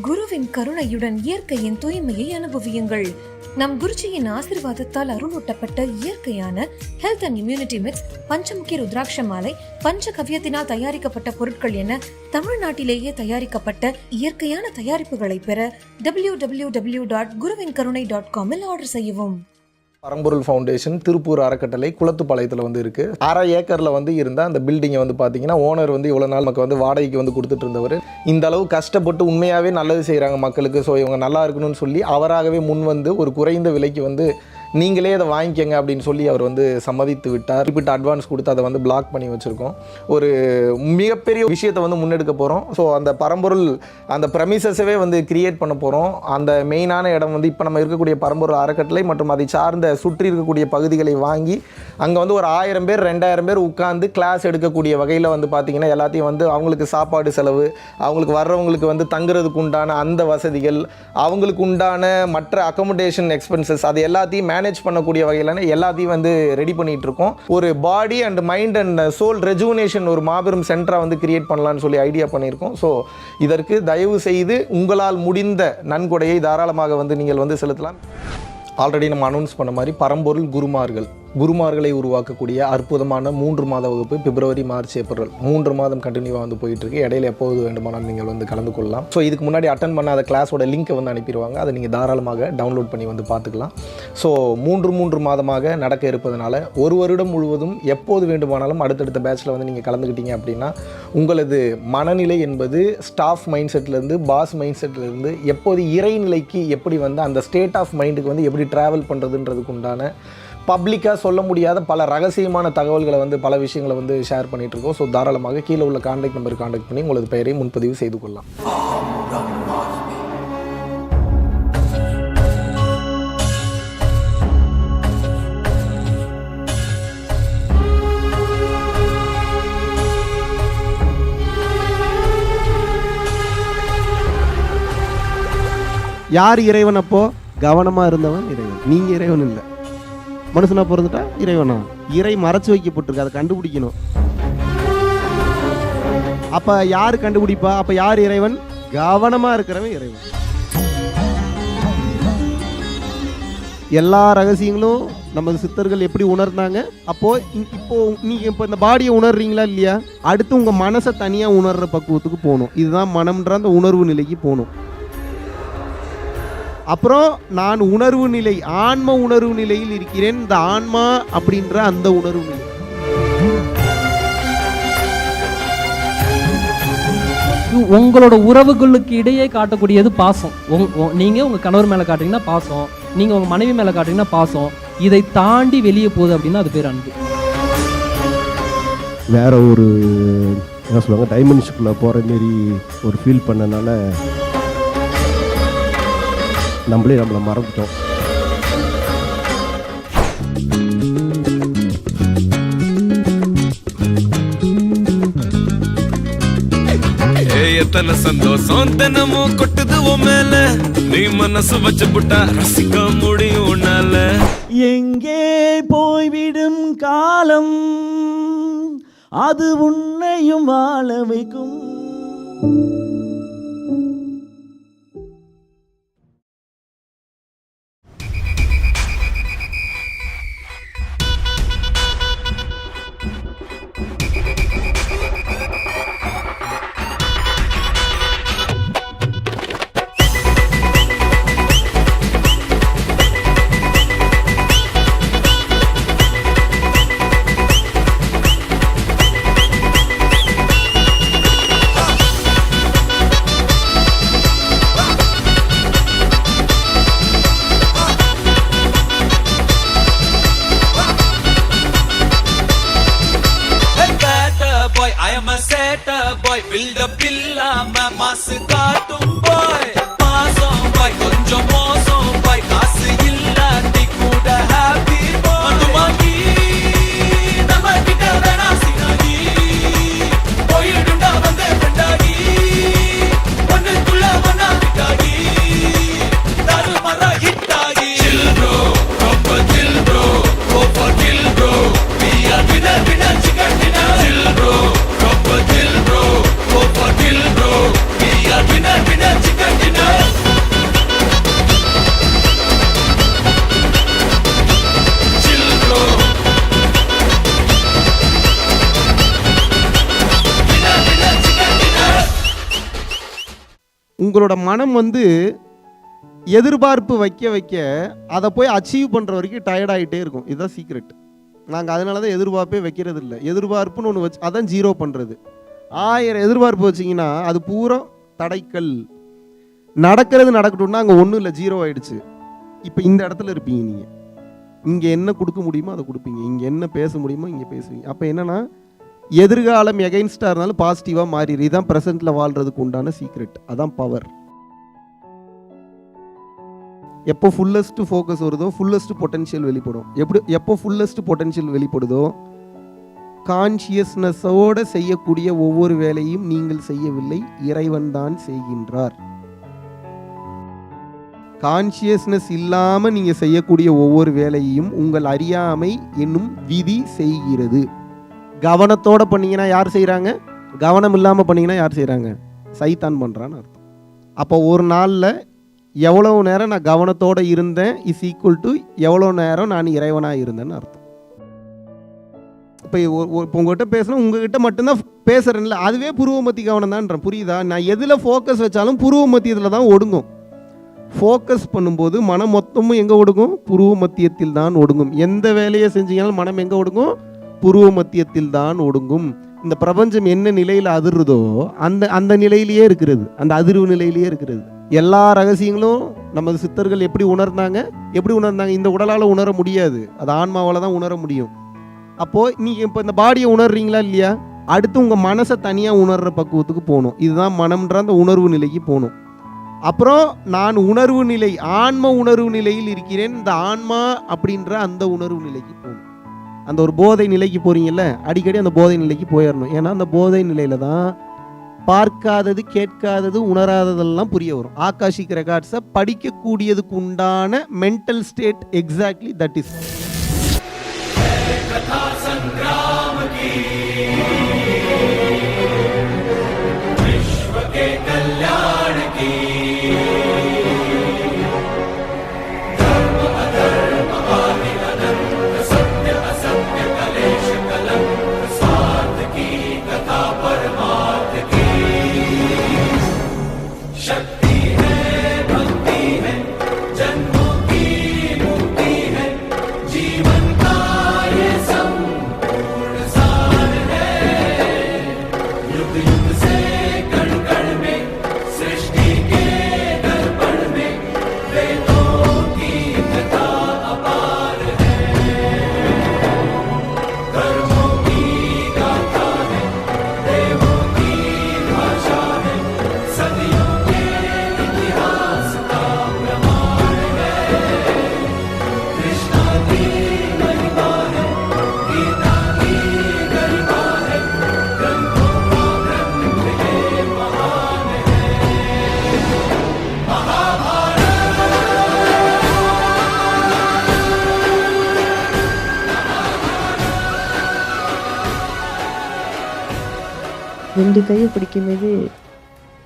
குருவின் கருணையுடன் இயற்கையின் தூய்மையை அனுபவியுங்கள். நம் குருஜியின் ஆசிர்வாதத்தால் அருளூட்டப்பட்ட இயற்கையான health and immunity mix Panchamukhi rudraksha மாலை பஞ்சகவ்யத்தினால் தயாரிக்கப்பட்ட பொருட்கள் என தமிழ்நாட்டிலேயே தயாரிக்கப்பட்ட இயற்கையான தயாரிப்புகளை பெற டபிள்யூ டபிள்யூ டபிள்யூ டாட் குருவின் கருணை டாட் காமில் ஆர்டர் செய்யவும். பரம்பொருள் ஃபவுண்டேஷன் திருப்பூர் அறக்கட்டளை குளத்துப்பாளையத்தில் வந்து இருக்குது அரை ஏக்கரில் வந்து இருந்தால் அந்த பில்டிங்கை வந்து பார்த்தீங்கன்னா ஓனர் வந்து இவ்வளோ நாள் நமக்கு வந்து வாடகைக்கு வந்து கொடுத்துட்டு இருந்தவர். இந்த அளவு கஷ்டப்பட்டு உண்மையாகவே நல்லது செய்கிறாங்க மக்களுக்கு. ஸோ இவங்க நல்லா இருக்கணும்னு சொல்லி அவராகவே முன் வந்து ஒரு குறைந்த விலைக்கு வந்து நீங்களே அதை வாங்கிக்கங்க அப்படின்னு சொல்லி அவர் வந்து சம்மதித்து விட்டார். குறிப்பிட்ட அட்வான்ஸ் கொடுத்து அதை வந்து பிளாக் பண்ணி வச்சுருக்கோம். ஒரு மிகப்பெரிய விஷயத்தை வந்து முன்னெடுக்க போகிறோம் ஸோ அந்த பரம்பொருள் அந்த ப்ரமிசஸவே வந்து கிரியேட் பண்ண போகிறோம் அந்த மெயினான இடம் வந்து இப்போ நம்ம இருக்கக்கூடிய பரம்பொருள் அறக்கட்டளை மற்றும் அதை சார்ந்த சுற்றி இருக்கக்கூடிய பகுதிகளை வாங்கி அங்கே வந்து ஒரு ஆயிரம் பேர் ரெண்டாயிரம் பேர் உட்காந்து கிளாஸ் எடுக்கக்கூடிய வகையில் வந்து பார்த்திங்கன்னா எல்லாத்தையும் வந்து அவங்களுக்கு சாப்பாடு செலவு அவங்களுக்கு வர்றவங்களுக்கு வந்து தங்குறதுக்கு உண்டான அந்த வசதிகள் அவங்களுக்கு உண்டான மற்ற அக்கோமடேஷன் எக்ஸ்பென்சஸ் அது எல்லாத்தையும் மேனேஜ் பண்ணக்கூடிய வகையிலான எல்லாத்தையும் வந்து ரெடி பண்ணிட்டு இருக்கோம் ஒரு body and mind and soul rejuvenation ஒரு மாபெரும் சென்டராக வந்து கிரியேட் பண்ணலாம்னு சொல்லி ஐடியா பண்ணியிருக்கோம். ஸோ இதற்கு தயவு செய்து உங்களால் முடிந்த நன்கொடையை தாராளமாக வந்து நீங்கள் வந்து செலுத்தலாம். ஆல்ரெடி நம்ம அனௌன்ஸ் பண்ண மாதிரி பரம்பொருள் குருமார்கள். குருமார்களை உருவாக்கக்கூடிய அற்புதமான மூன்று மாத வகுப்பு பிப்ரவரி மார்ச் ஏப்ரல். மூன்று மாதம் கண்டினியூவாக வந்து போயிட்டு இருக்கு இடையில எப்போது வேண்டுமானாலும் நீங்கள் வந்து கலந்து கொள்ளலாம். ஸோ இதுக்கு முன்னாடி அட்டன் பண்ணாத கிளாஸோட லிங்க்கை வந்து அனுப்பிடுவாங்க. அதை நீங்கள் தாராளமாக டவுன்லோட் பண்ணி வந்து பார்த்துக்கலாம். ஸோ மூன்று மூன்று மாதமாக நடக்க இருப்பதனால ஒரு வருடம் முழுவதும் எப்போது வேண்டுமானாலும் அடுத்தடுத்த பேட்சில் வந்து நீங்கள் கலந்துக்கிட்டீங்க அப்படின்னா உங்களது மனநிலை என்பது ஸ்டாஃப் மைண்ட் செட்லேருந்து பாஸ் மைண்ட் செட்லேருந்து எப்போது இறைநிலைக்கு எப்படி வந்து அந்த ஸ்டேட் ஆஃப் மைண்டுக்கு வந்து எப்படி ட்ராவல் பண்ணுறதுன்றதுக்கு உண்டான பப்ளிக்காக சொல்ல முடியாத பல ரகசியமான தகவல்களை வந்து பல விஷயங்களை வந்து ஷேர் பண்ணிகிட்டு இருக்கோம் ஸோ தாராளமாக கீழே உள்ள காண்டாக்ட் நம்பர் காண்டாக்ட் பண்ணி உங்களது பெயரை முன்பதிவு செய்து கொள்ளலாம். யார் இறைவன் அப்போ? கவனமா இருந்தவன் இறைவன். நீங்க இறைவன் இல்லை. மனுஷனா பிறந்துட்டா இறைவனா? இறை மறைச்சு வைக்கப்பட்டிருக்கு அதை கண்டுபிடிக்கணும். அப்ப யார் கண்டுபிடிப்பா? அப்ப யார் இறைவன்? கவனமா இருக்கிறவன் இறைவன். எல்லா ரகசியங்களும் நமது சித்தர்கள் எப்படி உணர்ந்தாங்க? அப்போ இப்போ நீங்கள் இப்போ இந்த பாடியை உணர்றீங்களா இல்லையா? அடுத்து உங்க மனசை தனியா உணர்ற பக்குவத்துக்கு போகணும். இதுதான் மனம்ன்ற அந்த உணர்வு நிலைக்கு போகணும். அப்புறம் நான் உணர்வு நிலை ஆன்ம உணர்வு நிலையில் இருக்கிறேன். இந்த ஆன்மா அப்படின்ற அந்த உணர்வு நிலை. உங்களோட உறவுகளுக்கு இடையே காட்டக்கூடியது பாசம். நீங்க உங்க கணவர் மேல காட்டுறீங்கன்னா பாசம். நீங்க உங்க மனைவி மேல காட்டுறீங்கன்னா பாசம். இதை தாண்டி வெளியே போகுது அப்படின்னா அது பேர் அன்பு. வேற ஒரு என்ன சொல்லுவாங்க டைமென்ஷனுக்குள்ள போற மாரி ஒரு ஃபீல் பண்ணனால நம்மளே நம்மளை மறந்துட்டோம். எத்தனை சந்தோஷம் தினமும் கொட்டுது உன் மேல? நீ மனசு வச்சு புட்டா ரசிக்க முடியும் உன்னால. எங்கே போய்விடும் காலம்? அது உன்னையும் வாழ வைக்கும். பாய் பில்டப் இல்லாம மாசு உங்களோட மனம் வந்து எதிர்பார்ப்பு வைக்க வைக்க அதை போய் அச்சீவ் பண்ணுற வரைக்கும் டயர்ட் ஆகிட்டே இருக்கும். இதுதான் சீக்ரெட் நாங்கள் அதனால தான் எதிர்பார்ப்பே வைக்கிறது இல்லை. எதிர்பார்ப்புன்னு ஒன்று வச்சு அதான் ஜீரோ பண்ணுறது ஆயிரம் எதிர்பார்ப்பு வச்சிங்கன்னா அது பூரா தடைக்கல். நடக்கிறது நடக்கட்டும்னா அங்கே ஒன்றும் இல்லை ஜீரோ ஆகிடுச்சு இப்போ இந்த இடத்துல இருப்பீங்க நீங்கள் இங்கே என்ன கொடுக்க முடியுமோ அதை கொடுப்பீங்க. இங்கே என்ன பேச முடியுமோ இங்கே பேசுவீங்க. அப்போ என்னன்னா எதிர்காலம் எகைன்ஸ்டாக இருந்தாலும் பாசிட்டிவாக மாறிடு இதுதான் ப்ரெசென்ட்டில் வாழ்கிறதுக்கு உண்டான சீக்ரெட் அதான் பவர் எப்போ ஃபுல்லஸ்ட்டு ஃபோக்கஸ் வருதோ ஃபுல்லஸ்ட் பொட்டென்ஷியல் வெளிப்படும். எப்படி எப்போ ஃபுல்லஸ்ட் பொட்டென்ஷியல் வெளிப்படுதோ கான்ஷியஸ்னஸோடு செய்யக்கூடிய ஒவ்வொரு வேலையும் நீங்கள் செய்யவில்லை இறைவன் தான் செய்கின்றார். கான்ஷியஸ்னஸ் இல்லாமல் நீங்கள் செய்யக்கூடிய ஒவ்வொரு வேலையையும் உங்கள் அறியாமை என்னும் விதி செய்கிறது. கவனத்தோட பண்ணீங்கன்னா யார் செய்கிறாங்க கவனம் இல்லாமல் பண்ணீங்கன்னா யார் செய்கிறாங்க சைத்தான் பண்ணுறான்னு அர்த்தம். அப்போ ஒரு நாளில் எவ்வளவு நேரம் நான் கவனத்தோடு இருந்தேன்? இஸ் ஈக்குவல் டு எவ்வளோ நேரம் நான் இறைவனாக இருந்தேன்னு அர்த்தம். இப்போ இப்போ உங்ககிட்ட பேசினா உங்ககிட்ட மட்டும்தான் பேசுகிறேன்ல அதுவே புருவமத்தி கவனம் தான்றேன் புரியுதா? நான் எதில் ஃபோக்கஸ் வச்சாலும் புருவ மத்தியத்தில் தான் ஒடுங்கும். ஃபோக்கஸ் பண்ணும்போது மனம் மொத்தமும் எங்கே ஒடுங்கும்? புருவ மத்தியத்தில் தான் ஒடுங்கும். எந்த வேலையை செஞ்சீங்கனாலும் மனம் எங்கே ஒடுங்கும்? புருவ மத்தியத்தில் தான் ஒடுங்கும். இந்த பிரபஞ்சம் என்ன நிலையில் அதிர்றதோ அந்த அந்த நிலையிலேயே இருக்கிறது. அந்த அதிர்வு நிலையிலேயே இருக்கிறது. எல்லா ரகசியங்களும் நமது சித்தர்கள் எப்படி உணர்ந்தாங்க? எப்படி உணர்ந்தாங்க? இந்த உடலால் உணர முடியாது. அது ஆன்மாவால் தான் உணர முடியும். அப்போது நீங்கள் இப்போ இந்த பாடியை உணர்றீங்களா இல்லையா? அடுத்து உங்கள் மனசை தனியாக உணர்கிற பக்குவத்துக்கு போகணும். இதுதான் மனம்ன்ற அந்த உணர்வு நிலைக்கு போகணும். அப்புறம் நான் உணர்வு நிலை ஆன்ம உணர்வு நிலையில் இருக்கிறேன். இந்த ஆன்மா அப்படின்ற அந்த உணர்வு நிலைக்கு போகணும். அந்த ஒரு போதை நிலைக்கு போறீங்கல்ல அடிக்கடி அந்த போதை நிலைக்கு போயிடணும் ஏன்னா அந்த போதை நிலையில தான் பார்க்காதது கேட்காதது உணராததெல்லாம் புரிய வரும். ஆகாஷிக் ரெக்கார்ட்ஸை படிக்கக்கூடியதுக்கு உண்டான mental state exactly that is ரெண்டு கையை பிடிக்கும்போது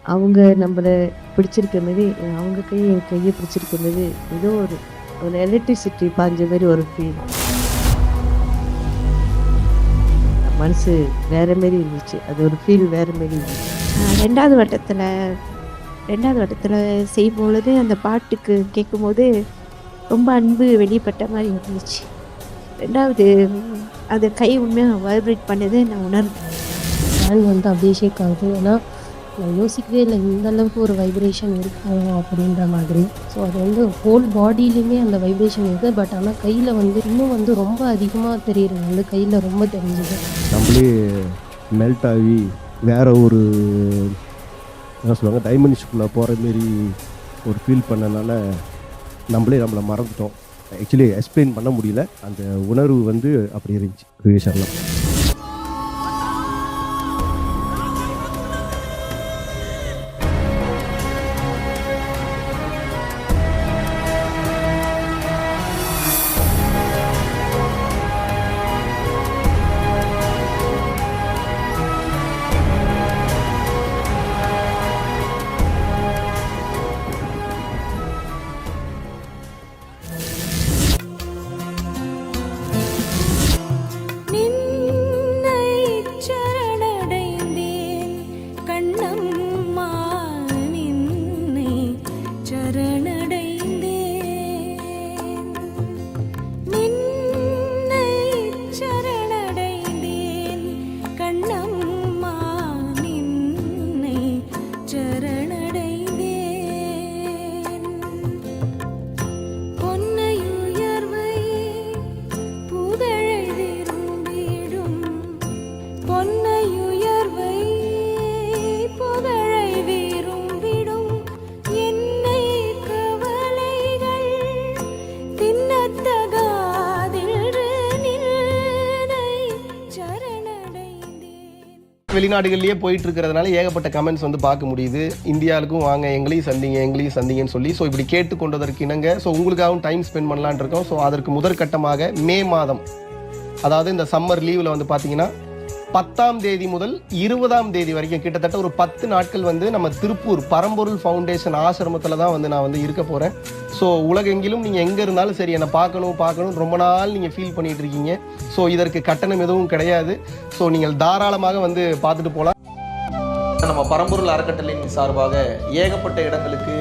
அவங்க நம்மளை பிடிச்சிருக்க அவங்க கையை என் கையை பிடிச்சிருக்கும்போது ஏதோ ஒரு ஒரு எலக்ட்ரிசிட்டி பாஞ்ச மாதிரி ஒரு ஃபீல் மனசு வேற மாரி இருந்துச்சு. அது ஒரு ஃபீல் வேற மாரி இருந்துச்சு. ரெண்டாவது வட்டத்தில் ரெண்டாவது வட்டத்தில் செய்யும் பொழுது அந்த பாட்டுக்கு கேட்கும்போது ரொம்ப அன்பு வெளிப்பட்ட மாதிரி இருந்துச்சு. ரெண்டாவது அது கை உண்மையாக வைப்ரேட் பண்ணது நான் உணர்ந்தேன். ஹேண்ட் வந்து அப்படியே ஷேக் ஆகுது. ஏன்னா நான் யோசிக்கவே இல்லை இந்த அளவுக்கு ஒரு வைப்ரேஷன் இருக்கும் அப்படின்ற மாதிரி. ஸோ அது வந்து ஹோல் பாடியிலையுமே அந்த வைப்ரேஷன் இருக்குது பட் ஆனால் கையில் வந்து இன்னும் வந்து ரொம்ப அதிகமாக தெரியுது. வந்து கையில் ரொம்ப தெரிஞ்சுது. நம்மளே மெல்ட் ஆகி வேற ஒரு என்ன சொல்லுவாங்க டைமண்ட்ஸ்குள்ளே போகிற மாரி ஒரு ஃபீல் பண்ணனால நம்மளே நம்மளை மறந்துட்டோம். ஆக்சுவலி எக்ஸ்பிளைன் பண்ண முடியல. அந்த உணர்வு வந்து அப்படி இருந்துச்சு. கிரியேஷன்லாம் வெளிநாடுகள்லயே போயிட்டு இருக்கிறதுனால ஏகப்பட்ட கமெண்ட்ஸ் வந்து பார்க்க முடியுது. இந்தியாவுக்கும் வாங்க எங்களையும் சந்திங்க எங்களையும் சந்திங்கன்னு சொல்லி ஸோ இப்படி கேட்டுக்கொண்டதற்கு இணங்க ஸோ உங்களுக்காகவும் டைம் ஸ்பெண்ட் பண்ணலான் இருக்கோம். ஸோ அதற்கு முதற்கட்டமாக மே மாதம் அதாவது இந்த சம்மர் லீவில் வந்து பார்த்தீங்கன்னா பத்தாம் தேதி முதல் இருபதாம் தேதி வரைக்கும் கிட்டத்தட்ட ஒரு பத்து நாட்கள் வந்து நம்ம திருப்பூர் பரம்பொருள் ஃபவுண்டேஷன் ஆசிரமத்தில் தான் வந்து நான் வந்து இருக்க போகிறேன் ஸோ உலகெங்கிலும் நீங்கள் எங்கே இருந்தாலும் சரி என்னை பார்க்கணும் பார்க்கணும் ரொம்ப நாள் நீங்கள் ஃபீல் பண்ணிகிட்டு இருக்கீங்க. ஸோ இதற்கு கட்டணம் எதுவும் கிடையாது. ஸோ நீங்கள் தாராளமாக வந்து பார்த்துட்டு போகலாம் நம்ம பரம்பொருள் அறக்கட்டளையின் சார்பாக ஏகப்பட்ட இடங்களுக்கு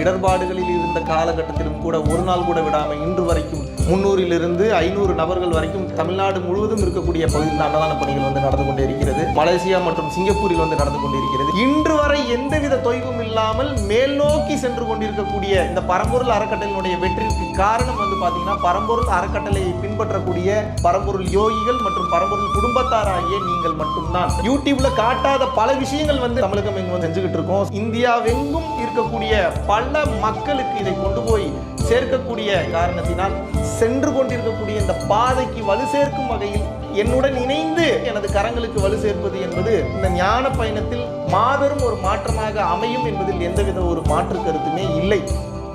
இடர்பாடுகளில் இருந்த காலகட்டத்திலும் கூட ஒரு நாள் கூட விடாமல் இன்று வரைக்கும் முன்னூறிலிருந்து ஐநூறு நபர்கள் வரைக்கும் தமிழ்நாடு முழுவதும் இருக்கக்கூடிய பகுதியில் அன்னதான பணிகள் வந்து நடந்து கொண்டே இருக்கிறது. மலேசியா மற்றும் சிங்கப்பூரில் வந்து நடந்து கொண்டிருக்கிறது இன்று வரை எந்தவித தொய்வும் இல்லாமல் மேல் நோக்கி சென்று கொண்டிருக்கக்கூடிய இந்த பரம்பொருள் அறக்கட்டளையினுடைய வெற்றிக்கு காரணம் வந்து பார்த்தீங்கன்னா பரம்பொருள் அறக்கட்டளையை பின்பற்றக்கூடிய பரம்பொருள் யோகிகள் மற்றும் பரம்பொருள் குடும்பத்தாராகிய நீங்கள் மட்டும்தான். யூடியூப்ல காட்டாத பல விஷயங்கள் வந்து தமிழகம் எங்கும் வந்து செஞ்சுக்கிட்டு இருக்கோம். இந்தியாவெங்கும் இருக்கக்கூடிய பல மக்களுக்கு இதை கொண்டு போய் சேர்க்கக்கூடிய காரணத்தினால் சென்று கொண்டிருக்கக்கூடிய இந்த பாதைக்கு வலு சேர்க்கும் வகையில் என்னுடன் இணைந்து எனது கரங்களுக்கு வலு சேர்ப்பது என்பது இந்த ஞான பயணத்தில் மாபெரும் ஒரு மாற்றமாக அமையும் என்பதில் எந்தவித ஒரு மாற்று கருத்துமே இல்லை.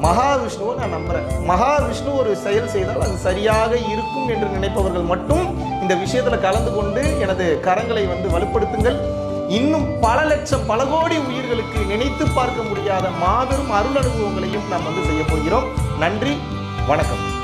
மகாவிஷ்ணுவை நான் நம்புறேன். மகாவிஷ்ணு ஒரு செயல் செய்தால் அது சரியாக இருக்கும் என்று நினைப்பவர்கள் மட்டும் இந்த விஷயத்துல கலந்து கொண்டு எனது கரங்களை வந்து வலுப்படுத்துங்கள். இன்னும் பல லட்சம் பல கோடி உயிர்களுக்கு நினைத்து பார்க்க முடியாத மாபெரும் அருள் அனுபவங்களையும் நாம் வந்து செய்ய போகிறோம். நன்றி வணக்கம்.